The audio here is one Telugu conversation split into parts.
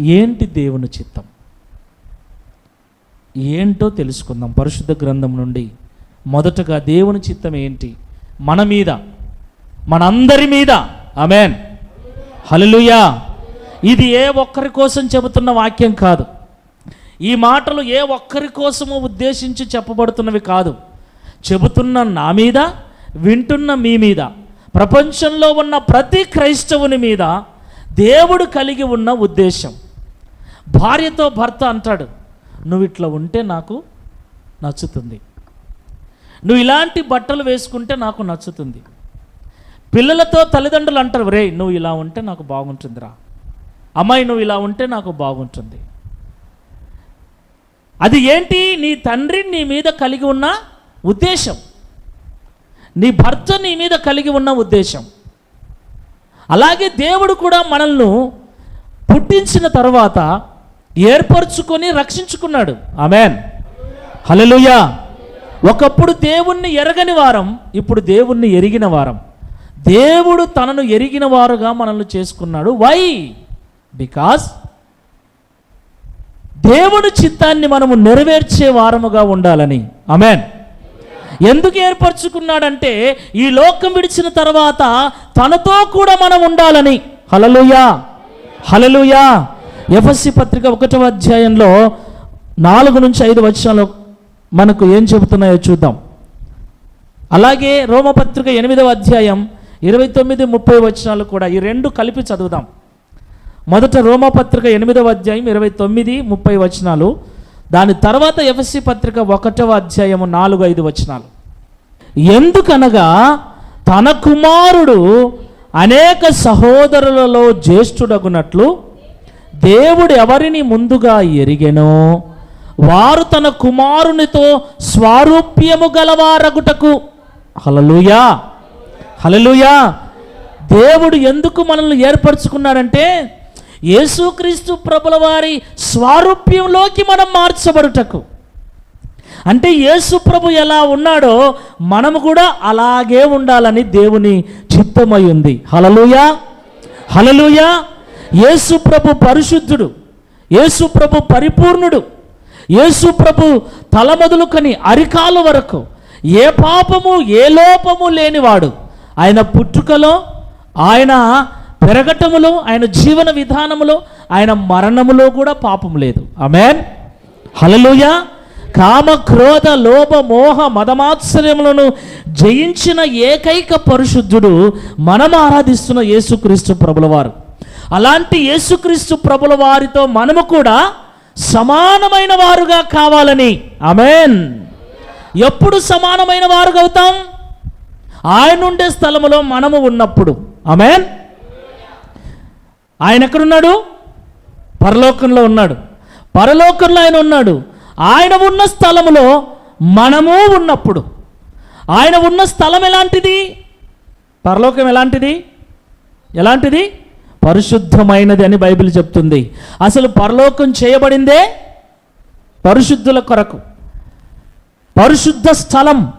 ఏంటి దేవుని చిత్తం? ఏంటో తెలుసుకుందాం. పరిశుద్ధ గ్రంథం నుండి మొదటగా దేవుని చిత్తం ఏంటి? మన మీద మనందరి మీద. అమెన్ హలలుయా ఇది ఏ ఒక్కరి కోసం చెబుతున్న వాక్యం కాదు. ఈ మాటలు ఏ ఒక్కరి కోసము ఉద్దేశించి చెప్పబడుతున్నవి కాదు. చెబుతున్న నా మీద వింటున్న మీ మీద ప్రపంచంలో ఉన్న ప్రతి క్రైస్తవుని మీద దేవుడు కలిగి ఉన్న ఉద్దేశం. భార్యతో భర్త అంటాడు నువ్వు ఇట్లా ఉంటే నాకు నచ్చుతుంది. నువ్వు ఇలాంటి బట్టలు వేసుకుంటే నాకు నచ్చుతుంది. పిల్లలతో తల్లిదండ్రులు అంటారు రే నువ్వు ఇలా ఉంటే నాకు బాగుంటుందిరా. అమ్మాయి నువ్వు ఇలా ఉంటే నాకు బాగుంటుంది. అది ఏంటి? నీ తండ్రి నీ మీద కలిగి ఉన్న ఉద్దేశం. నీ భర్త నీ మీద కలిగి ఉన్న ఉద్దేశం. అలాగే దేవుడు కూడా మనల్ని పుట్టించిన తర్వాత ఏర్పరచుకొని రక్షించుకున్నాడు. ఆమెన్. హలలుయా ఒకప్పుడు దేవుణ్ణి ఎరగని వారం ఇప్పుడు దేవుణ్ణి ఎరిగిన వారం. దేవుడు తనను ఎరిగిన వారుగా మనల్ని చేసుకున్నాడు. వై బికాస్ దేవుని చిత్తాన్ని మనము నెరవేర్చే వారముగా ఉండాలని. అమెన్ ఎందుకు ఏర్పరచుకున్నాడంటే ఈ లోకం విడిచిన తర్వాత తనతో కూడా మనం ఉండాలని. హలలుయా హలలుయా ఎఫ్ఎస్సి పత్రిక ఒకటవ అధ్యాయంలో నాలుగు నుంచి ఐదు వచనాలు మనకు ఏం చెబుతున్నాయో చూద్దాం. అలాగే రోమపత్రిక ఎనిమిదవ అధ్యాయం ఇరవై తొమ్మిది ముప్పై వచనాలు కూడా ఈ రెండు కలిపి చదువుదాం. మొదట రోమపత్రిక ఎనిమిదవ అధ్యాయం ఇరవై తొమ్మిది ముప్పై వచనాలు. దాని తర్వాత ఎఫ్ఎస్సి పత్రిక ఒకటవ అధ్యాయము నాలుగు ఐదు వచనాలు. ఎందుకనగా తన కుమారుడు అనేక సహోదరులలో జ్యేష్ఠుడగునట్లు దేవుడు ఎవరిని ముందుగా ఎరిగెనో వారు తన కుమారునితో స్వారూప్యము గలవారగుటకు. హలలుయా హలలుయా దేవుడు ఎందుకు మనల్ని ఏర్పరచుకున్నాడంటే యేసుక్రీస్తు ప్రభుల వారి స్వారూప్యంలోకి మనం మార్చబడుటకు. అంటే యేసు ప్రభు ఎలా ఉన్నాడో మనము కూడా అలాగే ఉండాలని దేవుని చిత్తమై ఉంది. హలలుయా హలలుయా యేసుప్రభు పరిశుద్ధుడు యేసుప్రభు పరిపూర్ణుడు యేసుప్రభు ప్రభు అరికాలు వరకు ఏ పాపము ఏ లోపము లేనివాడు. ఆయన పుట్టుకలో ఆయన పెరగటములో ఆయన జీవన విధానములో ఆయన మరణములో కూడా పాపం లేదు. ఆమెన్. హలలుయ కామ క్రోధ లోభ మోహ మదమాత్సర్యములను జయించిన ఏకైక పరిశుద్ధుడు మనం ఆరాధిస్తున్న యేసుక్రీస్తు ప్రభుల వారు అలాంటి యేసుక్రీస్తు ప్రభుల వారితో మనము కూడా సమానమైన వారుగా కావాలని. అమెన్ ఎప్పుడు సమానమైన వారుగా అవుతాం? ఆయన ఉండే స్థలములో మనము ఉన్నప్పుడు. అమెన్ ఆయన ఎక్కడున్నాడు? పరలోకంలో ఉన్నాడు. పరలోకంలో ఆయన ఉన్నాడు. ఆయన ఉన్న స్థలములో మనము ఉన్నప్పుడు. ఆయన ఉన్న స్థలం ఎలాంటిది? పరలోకం ఎలాంటిది? ఎలాంటిది? పరిశుద్ధమైనది అని బైబిల్ చెప్తుంది. అసలు పరలోకం చేయబడిందే పరిశుద్ధుల కొరకు. పరిశుద్ధ స్థలం.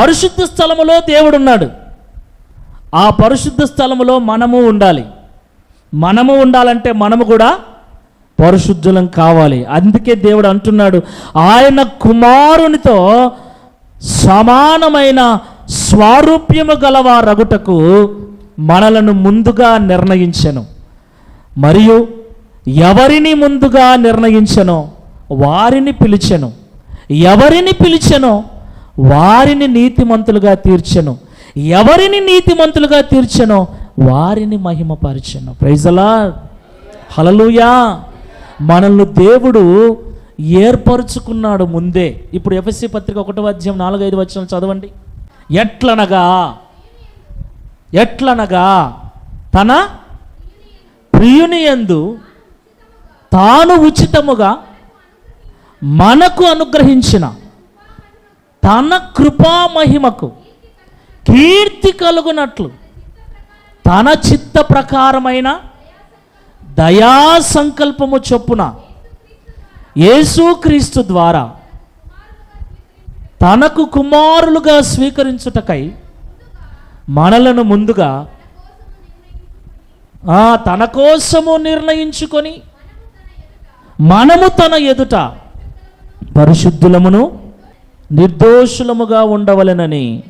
పరిశుద్ధ స్థలములో దేవుడు ఉన్నాడు ఆ పరిశుద్ధ స్థలములో మనము ఉండాలి. మనము ఉండాలంటే మనము కూడా పరిశుద్ధులం కావాలి. అందుకే దేవుడు అంటున్నాడు ఆయన కుమారునితో సమానమైన స్వారూప్యము గలవారగుటకు మనలను ముందుగా నిర్ణయించెను. మరియు ఎవరిని ముందుగా నిర్ణయించెనో వారిని పిలిచెను. ఎవరిని పిలిచెనో వారిని నీతిమంతులుగా తీర్చెను. ఎవరిని నీతిమంతులుగా తీర్చెనో వారిని మహిమపరిచెను. ప్రైజలా హలలుయా మనల్ని దేవుడు ఏర్పరుచుకున్నాడు ముందే. ఇప్పుడు ఎఫ్ఎస్సి పత్రిక ఒకటో అధ్యాయం నాలుగైదు వచ్చిన చదవండి. ఎట్లనగా ఎట్లనగా తన ప్రియుని యందు తాను ఉచితముగా మనకు అనుగ్రహించిన తన కృపా మహిమకు కీర్తి కలుగునట్లు తన చిత్త ప్రకారమైన దయా సంకల్పము చొప్పున యేసుక్రీస్తు ద్వారా తనకు కుమారులుగా స్వీకరించుటకై మనలను ముందుగా ఆ, తన కోసము నిర్ణయించుకొని మనము తన ఎదుట పరిశుద్ధులమును నిర్దోషులముగా ఉండవలెనని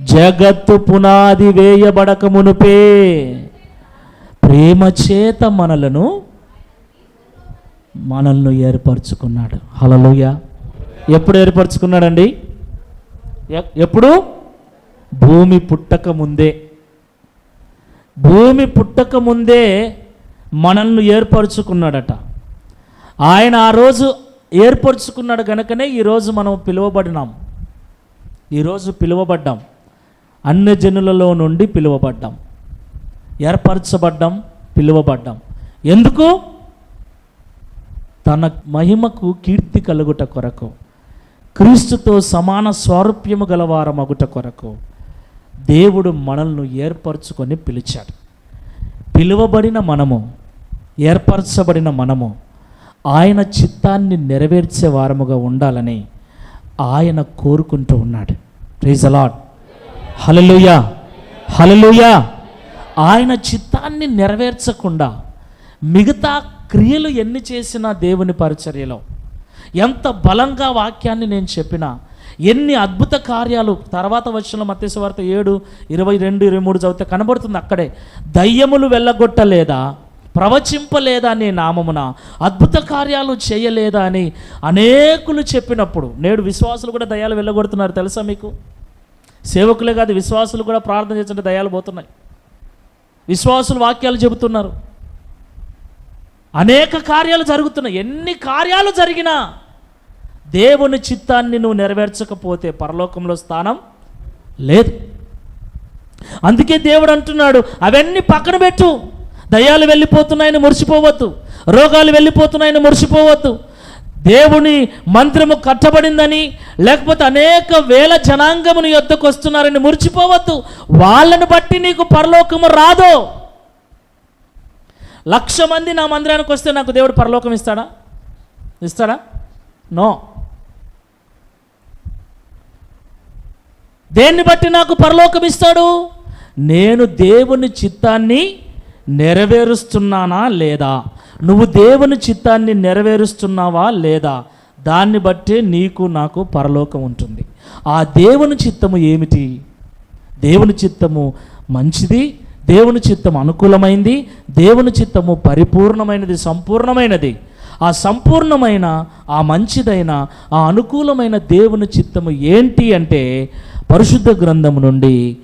జగత్తు పునాది వేయబడక మునుపే ప్రేమ చేత మనలను మనల్ని ఏర్పరచుకున్నాడు. హలలోయ ఎప్పుడు ఏర్పరచుకున్నాడండి? ఎ- ఎప్పుడు? భూమి పుట్టక ముందే. భూమి పుట్టక ముందే మనల్ని ఏర్పరచుకున్నాడట. ఆయన ఆ రోజు ఏర్పరచుకున్నాడు కనుకనే ఈరోజు మనం పిలువబడినాం. ఈరోజు పిలువబడ్డాం. అన్ని జనులలో నుండి పిలువబడ్డాం. ఏర్పరచబడ్డాం పిలువబడ్డాం. ఎందుకు? తన మహిమకు కీర్తి కలుగుట కొరకు క్రీస్తుతో సమాన స్వారూప్యము గలవారమగుట కొరకు. దేవుడు మనల్ని ఏర్పరచుకొని పిలిచాడు. పిలువబడిన మనము ఏర్పరచబడిన మనము ఆయన చిత్తాన్ని నెరవేర్చే వారముగా ఉండాలని ఆయన కోరుకుంటూ ఉన్నాడు. ప్లీజ్ అలాడ్ హలలుయా హలలుయా ఆయన చిత్తాన్ని నెరవేర్చకుండా మిగతా క్రియలు ఎన్ని చేసినా దేవుని పరిచర్యలో ఎంత బలంగా వాక్యాన్ని నేను చెప్పినా ఎన్ని అద్భుత కార్యాలు. తర్వాత వచ్చిన మత్స్యవార్త ఏడు ఇరవై రెండు ఇరవై మూడు చదివితే కనబడుతుంది అక్కడే. దయ్యములు వెళ్ళగొట్టలేదా? ప్రవచింపలేదా నీ నామమున? అద్భుత కార్యాలు చేయలేదా అని అనేకులు చెప్పినప్పుడు. నేడు విశ్వాసులు కూడా దయాలు వెళ్ళగొడుతున్నారు తెలుసా మీకు? సేవకులే కాదు విశ్వాసులు కూడా ప్రార్థన చేస్తుంటే దయాలు పోతున్నాయి. విశ్వాసులు వాక్యాలు చెబుతున్నారు. అనేక కార్యాలు జరుగుతున్నాయి. ఎన్ని కార్యాలు జరిగినా దేవుని చిత్తాన్ని నువ్వు నెరవేర్చకపోతే పరలోకంలో స్థానం లేదు. అందుకే దేవుడు అంటున్నాడు అవన్నీ పక్కన పెట్టు. దయాలు వెళ్ళిపోతున్నాయని మురిసిపోవద్దు. రోగాలు వెళ్ళిపోతున్నాయని మురిసిపోవద్దు. దేవుని మంత్రము కట్టబడిందని లేకపోతే అనేక వేల జనాంగముని యొద్దకు వస్తున్నారని మురిచిపోవద్దు వాళ్ళని బట్టి నీకు పరలోకము రాదు. లక్ష మంది నా మందిరానికి వస్తే నాకు దేవుడు పరలోకం ఇస్తాడా? ఇస్తాడా? నో. దేన్ని బట్టి నాకు పరలోకం ఇస్తాడు? నేను దేవుని చిత్తాన్ని నెరవేరుస్తున్నానా లేదా? నువ్వు దేవుని చిత్తాన్ని నెరవేరుస్తున్నావా లేదా? దాన్ని బట్టే నీకు నాకు పరలోకం ఉంటుంది. ఆ దేవుని చిత్తము ఏమిటి? దేవుని చిత్తము మంచిది దేవుని చిత్తం అనుకూలమైంది దేవుని చిత్తము పరిపూర్ణమైనది సంపూర్ణమైనది. ఆ సంపూర్ణమైన ఆ మంచిదైన ఆ అనుకూలమైన దేవుని చిత్తము ఏంటి అంటే పరిశుద్ధ గ్రంథము నుండి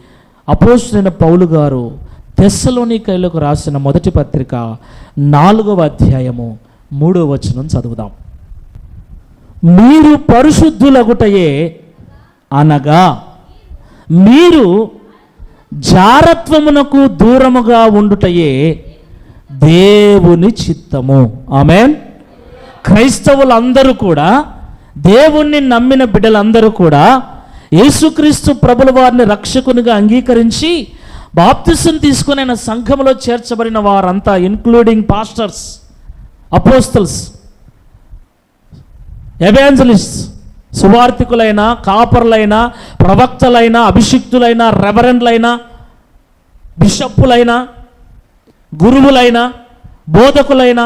అపోస్తులైన పౌలు గారు తెస్సలోనికైలకు రాసిన మొదటి పత్రిక నాలుగవ అధ్యాయము మూడవ వచనం చదువుదాం. మీరు పరిశుద్ధులగుటయే అనగా మీరు జారత్వమునకు దూరముగా ఉండుటయే దేవుని చిత్తము. ఆమెన్. క్రైస్తవులందరూ కూడా దేవుణ్ణి నమ్మిన బిడ్డలందరూ కూడా యేసుక్రీస్తు ప్రభుల వారిని రక్షకునిగా అంగీకరించి బాప్తిసం తీసుకుని ఆయన సంఘంలో చేర్చబడిన వారంతా ఇన్క్లూడింగ్ పాస్టర్స్ అపోస్తల్స్ ఎవాంజలిస్ట్ సువార్థికులైన కాపర్లైన ప్రవక్తలైన అభిషిక్తులైన రెవరెండ్లైన బిషప్పులైన గురువులైన బోధకులైన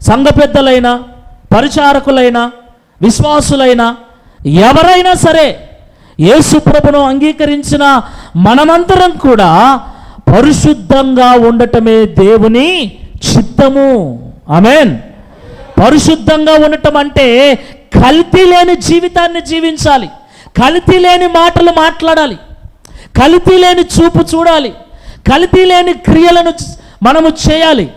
సంఘ పెద్దలైన పరిచారకులైన విశ్వాసులైన ఎవరైనా సరే యేసు ప్రభును అంగీకరించిన మనమంతరం కూడా పరిశుద్ధంగా ఉండటమే దేవుని చిత్తము. ఆమెన్. పరిశుద్ధంగా ఉండటం అంటే కల్తీ లేని జీవితాన్ని జీవించాలి. కల్తీ లేని మాటలు మాట్లాడాలి. కల్తీ లేని చూపు చూడాలి. కల్తీ లేని క్రియలను మనము చేయాలి.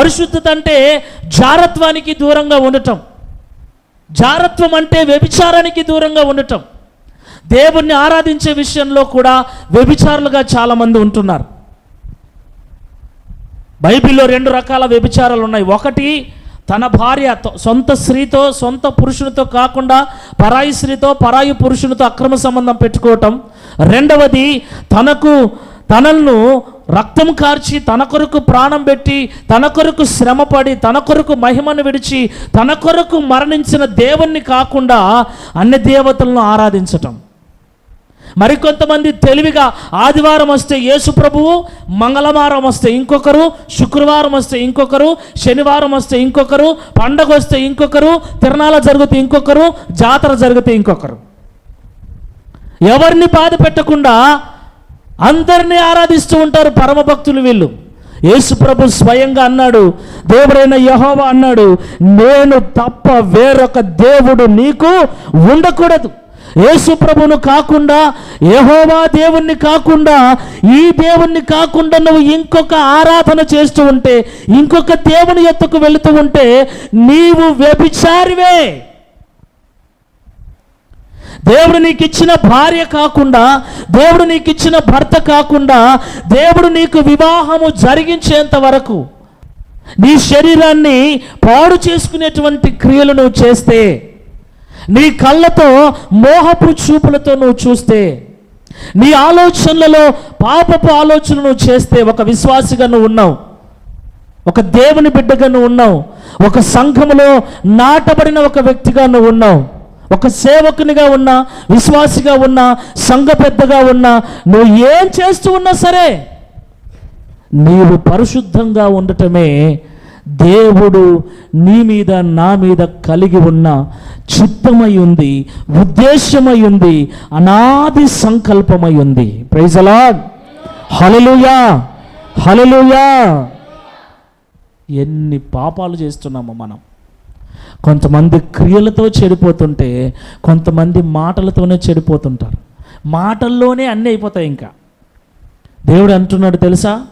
పరిశుద్ధత అంటే జారత్వానికి దూరంగా ఉండటం. జారత్వం అంటే వ్యభిచారానికి దూరంగా ఉండటం. దేవుణ్ణి ఆరాధించే విషయంలో కూడా వ్యభిచారులుగా చాలామంది ఉంటున్నారు. బైబిల్లో రెండు రకాల వ్యభిచారాలు ఉన్నాయి. ఒకటి తన భార్య సొంత స్త్రీతో సొంత పురుషునితో కాకుండా పరాయి స్త్రీతో పరాయి పురుషునితో అక్రమ సంబంధం పెట్టుకోవటం. రెండవది తనకు తనలను రక్తం కార్చి తన కొరకు ప్రాణం పెట్టి తన కొరకు శ్రమపడి తన కొరకు మహిమను విడిచి తన కొరకు మరణించిన దేవుణ్ణి కాకుండా అన్ని దేవతలను ఆరాధించటం. మరికొంతమంది తెలివిగా ఆదివారం వస్తే యేసు ప్రభువు మంగళవారం వస్తే ఇంకొకరు శుక్రవారం వస్తే ఇంకొకరు శనివారం వస్తే ఇంకొకరు పండగ వస్తే ఇంకొకరు తిరణాల జరిగితే ఇంకొకరు జాతర జరిగితే ఇంకొకరు. ఎవరిని బాధ పెట్టకుండా అందరినీ ఆరాధిస్తూ ఉంటారు పరమ భక్తులు వీళ్ళు. యేసుప్రభు స్వయంగా అన్నాడు దేవుడైన యహోవా అన్నాడు నేను తప్ప వేరొక దేవుడు నీకు ఉండకూడదు. యేసు ప్రభును కాకుండా యహోవా దేవుణ్ణి కాకుండా ఈ దేవుణ్ణి కాకుండా నువ్వు ఇంకొక ఆరాధన చేస్తూ ఉంటే ఇంకొక దేవుని ఎత్తుకు వెళుతూ ఉంటే నీవు వ్యభిచారివే. దేవుడు నీకు ఇచ్చిన భార్య కాకుండా దేవుడు నీకు ఇచ్చిన భర్త కాకుండా దేవుడు నీకు వివాహము జరిగించేంత వరకు నీ శరీరాన్ని పాడు చేసుకునేటువంటి క్రియలు నువ్వు చేస్తే నీ కళ్ళతో మోహపు చూపులతో నువ్వు చూస్తే నీ ఆలోచనలలో పాపపు ఆలోచనను చేస్తే ఒక విశ్వాసిగా నువ్వు ఉన్నావు. ఒక దేవుని బిడ్డగా నువ్వు ఉన్నావు. ఒక సంఘములో నాటబడిన ఒక వ్యక్తిగా నువ్వు ఉన్నావు. ఒక సేవకునిగా ఉన్నా విశ్వాసిగా ఉన్నా సంఘ పెద్దగా ఉన్నా నువ్వు ఏం చేస్తూ ఉన్నా సరే నీవు పరిశుద్ధంగా ఉండటమే దేవుడు నీ మీద నా మీద కలిగి ఉన్న చిత్తమై ఉంది ఉద్దేశమై ఉంది అనాది సంకల్పమై ఉంది. ప్రైజలా హలలుయా హలలుయా ఎన్ని పాపాలు చేస్తున్నామో మనం. కొంతమంది క్రియలతో చెడిపోతుంటే కొంతమంది మాటలతోనే చెడిపోతుంటారు. మాటల్లోనే అన్నీ అయిపోతాయి ఇంకా. దేవుడు అంటున్నాడు తెలుసా?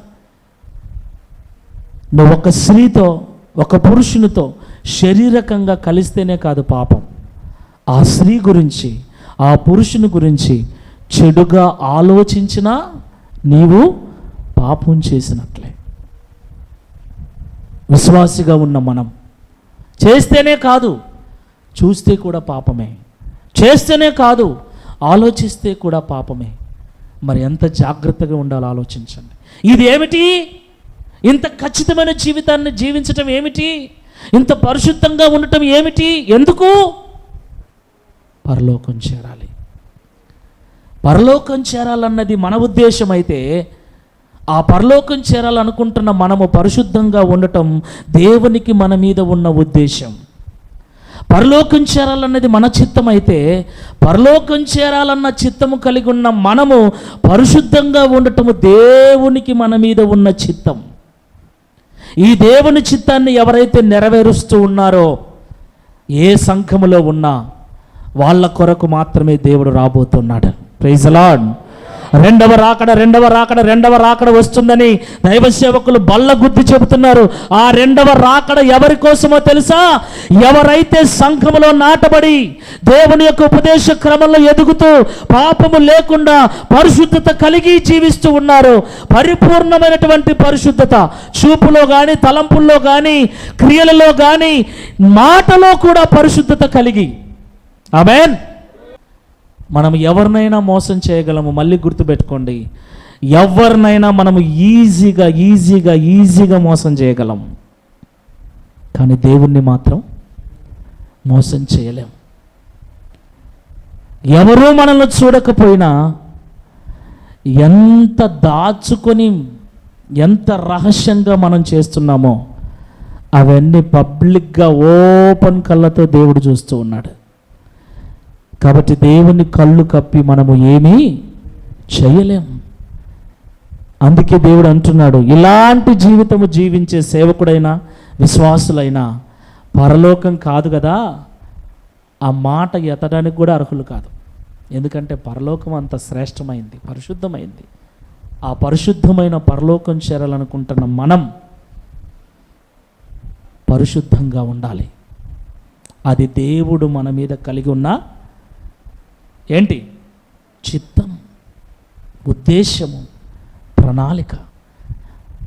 నువ్వు ఒక స్త్రీతో ఒక పురుషునితో శరీరకంగా కలిస్తేనే కాదు పాపం. ఆ స్త్రీ గురించి ఆ పురుషుని గురించి చెడుగా ఆలోచించినా నీవు పాపం చేసినట్లే. విశ్వాసిగా ఉన్న మనం చేస్తేనే కాదు చూస్తే కూడా పాపమే. చేస్తేనే కాదు ఆలోచిస్తే కూడా పాపమే. మరి ఎంత జాగ్రత్తగా ఉండాలో ఆలోచించండి. ఇది ఏమిటి ఇంత ఖచ్చితమైన జీవితాన్ని జీవించటం ఏమిటి? ఇంత పరిశుద్ధంగా ఉండటం ఏమిటి? ఎందుకు? పరలోకం చేరాలి. పరలోకం చేరాలన్నది మన ఉద్దేశం అయితే ఆ పరలోకం చేరాలనుకుంటున్న మనము పరిశుద్ధంగా ఉండటం దేవునికి మన మీద ఉన్న ఉద్దేశం. పరలోకం చేరాలన్నది మన చిత్తం అయితే పరలోకం చేరాలన్న చిత్తము కలిగి ఉన్న మనము పరిశుద్ధంగా ఉండటము దేవునికి మన మీద ఉన్న చిత్తం. ఈ దేవుని చిత్తాన్ని ఎవరైతే నెరవేరుస్తూ ఉన్నారో ఏ సంఘములో ఉన్నా వాళ్ళ కొరకు మాత్రమే దేవుడు రాబోతున్నాడు. ప్రైజ్ లాడ్ రెండవ రాకడ రెండవ రాకడ రెండవ రాకడ వస్తుందని దైవ సేవకులు బల్ల గుద్ది చెబుతున్నారు. ఆ రెండవ రాకడ ఎవరి కోసమో తెలుసా? ఎవరైతే సంఘములో నాటబడి దేవుని యొక్క ఉపదేశ క్రమంలో ఎదుగుతూ పాపము లేకుండా పరిశుద్ధత కలిగి జీవిస్తూ ఉన్నారు పరిపూర్ణమైనటువంటి పరిశుద్ధత చూపులో కానీ తలంపుల్లో కానీ క్రియలలో కానీ మాటలో కూడా పరిశుద్ధత కలిగి. ఆమెన్. మనం ఎవరినైనా మోసం చేయగలము? మళ్ళీ గుర్తుపెట్టుకోండి. ఎవరినైనా మనము ఈజీగా ఈజీగా ఈజీగా మోసం చేయగలం. కానీ దేవుణ్ణి మాత్రం మోసం చేయలేం. ఎవరూ మనల్ని చూడకపోయినా ఎంత దాచుకొని ఎంత రహస్యంగా మనం చేస్తున్నామో అవన్నీ పబ్లిక్గా ఓపెన్ కళ్ళతో దేవుడు చూస్తూ ఉన్నాడు. కాబట్టి దేవుని కళ్ళు కప్పి మనము ఏమీ చేయలేం. అందుకే దేవుడు అంటున్నాడు ఇలాంటి జీవితము జీవించే సేవకుడైనా విశ్వాసులైనా పరలోకం కాదు కదా. ఆ మాట ఎత్తడానికి కూడా అర్హులు కాదు. ఎందుకంటే పరలోకం అంత శ్రేష్టమైంది పరిశుద్ధమైంది. ఆ పరిశుద్ధమైన పరలోకం చేరాలనుకుంటున్న మనం పరిశుద్ధంగా ఉండాలి. అది దేవుడు మన మీద కలిగి ఉన్న ఏంటి? చిత్తం ఉద్దేశము ప్రణాళిక.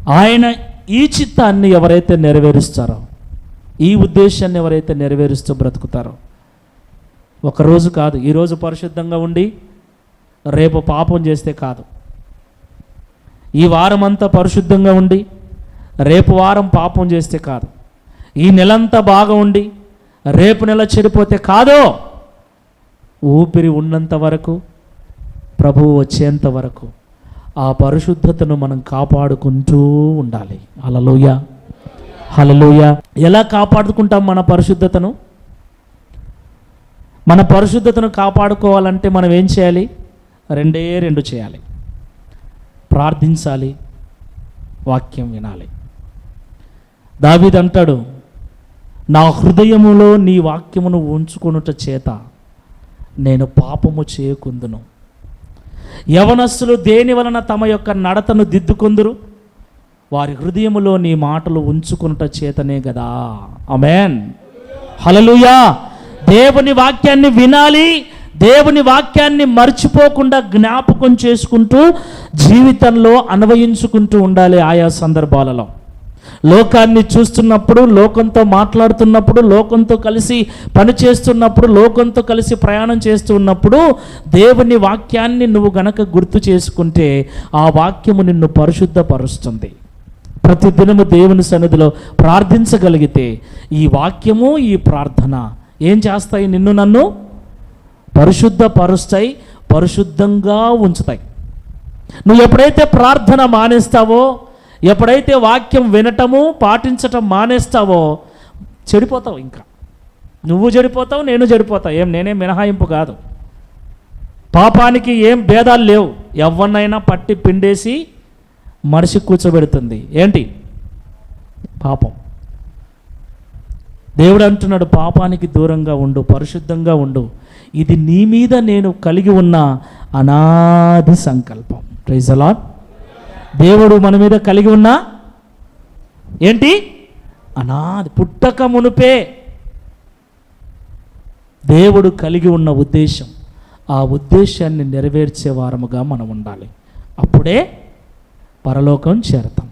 ఆయన ఈ చిత్తాన్ని ఎవరైతే నెరవేరుస్తారో ఈ ఉద్దేశాన్ని ఎవరైతే నెరవేరుస్తూ బ్రతుకుతారో ఒకరోజు కాదు ఈరోజు పరిశుద్ధంగా ఉండి రేపు పాపం చేస్తే కాదు. ఈ వారం అంతా పరిశుద్ధంగా ఉండి రేపు వారం పాపం చేస్తే కాదు. ఈ నెలంతా బాగా ఉండి రేపు నెల చెడిపోతే కాదో ఊపిరి ఉన్నంత వరకు ప్రభువు వచ్చేంత వరకు ఆ పరిశుద్ధతను మనం కాపాడుకుంటూ ఉండాలి. అలలోయ హలలోయ ఎలా కాపాడుకుంటాం మన పరిశుద్ధతను? మన పరిశుద్ధతను కాపాడుకోవాలంటే మనం ఏం చేయాలి? రెండే రెండు చేయాలి. ప్రార్థించాలి. వాక్యం వినాలి. దావిదంటాడు నా హృదయములో నీ వాక్యమును ఉంచుకొనుట చేత నేను పాపము చేయకుందును యవనస్సులు దేని వలన తమ యొక్క నడతను దిద్దుకుందురు? వారి హృదయములో నీ మాటలు ఉంచుకున్నట చేతనే కదా అమెన్ హలలుయా దేవుని వాక్యాన్ని వినాలి దేవుని వాక్యాన్ని మర్చిపోకుండా జ్ఞాపకం చేసుకుంటూ జీవితంలో అన్వయించుకుంటూ ఉండాలి ఆయా సందర్భాలలో. లోకాన్ని చూస్తున్నప్పుడు లోకంతో మాట్లాడుతున్నప్పుడు లోకంతో కలిసి పని చేస్తున్నప్పుడు లోకంతో కలిసి ప్రయాణం చేస్తూ ఉన్నప్పుడు దేవుని వాక్యాన్ని నువ్వు గనక గుర్తు చేసుకుంటే ఆ వాక్యము నిన్ను పరిశుద్ధపరుస్తుంది. ప్రతిదినము దేవుని సన్నిధిలో ప్రార్థించగలిగితే ఈ వాక్యము ఈ ప్రార్థన ఏం చేస్తాయి? నిన్ను నన్ను పరిశుద్ధపరుస్తాయి పరిశుద్ధంగా ఉంచుతాయి. నువ్వు ఎప్పుడైతే ప్రార్థన మానేస్తావో ఎప్పుడైతే వాక్యం వినటము పాటించటం మానేస్తావో చెడిపోతావు ఇంకా. నువ్వు చెడిపోతావు నేను చెడిపోతావు. ఏం నేనేం మినహాయింపు కాదు. పాపానికి ఏం భేదాలు లేవు. ఎవరినైనా పట్టి పిండేసి మనిషి కూర్చోబెడుతుంది. ఏంటి? పాపం. దేవుడు అంటున్నాడు పాపానికి దూరంగా ఉండు పరిశుద్ధంగా ఉండు. ఇది నీ మీద నేను కలిగి ఉన్న అనాది సంకల్పం. ప్రైజ్ అలాట్ దేవుడు మన మీద కలిగి ఉన్న ఏంటి? అనాది పుట్టక మునుపే దేవుడు కలిగి ఉన్న ఉద్దేశం. ఆ ఉద్దేశాన్ని నెరవేర్చే వారముగా మనం ఉండాలి. అప్పుడే పరలోకం చేరతాం.